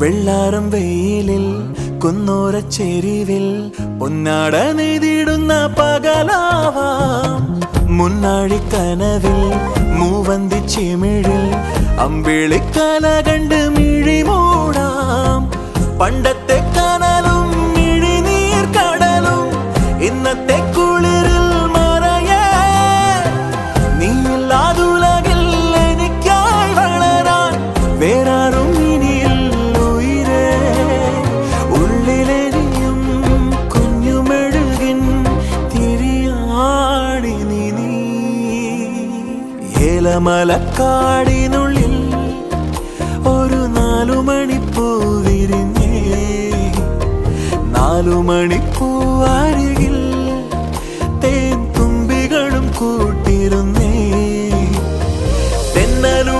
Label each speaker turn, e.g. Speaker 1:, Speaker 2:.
Speaker 1: വെള്ളാരം വെയിലിൽ കുന്നോര ചെരിവിൽ പൊന്നാട നെയ്തിടുന്ന പകലാവാം. മുന്നാഴി കനവിൽ മൂവന്തി ചിമിഴിൽ അമ്പിളിക്കല കണ്ട് മിഴിമൂടാം പണ്ടത്തെ മിഴിനീർ കടലും ഇന്നത്തെ കുളിരിൽ മറയേ. വളരാൻ വേറാരും നീലമലക്കാടിനുള്ളിൽ ഒരു നാലുമണിപ്പൂ വിരിഞ്ഞേ നാലുമണിപ്പൂ അരികിൽ തേൻ തുമ്പികളും കൂട്ടിരുന്നേ. തെന്നലു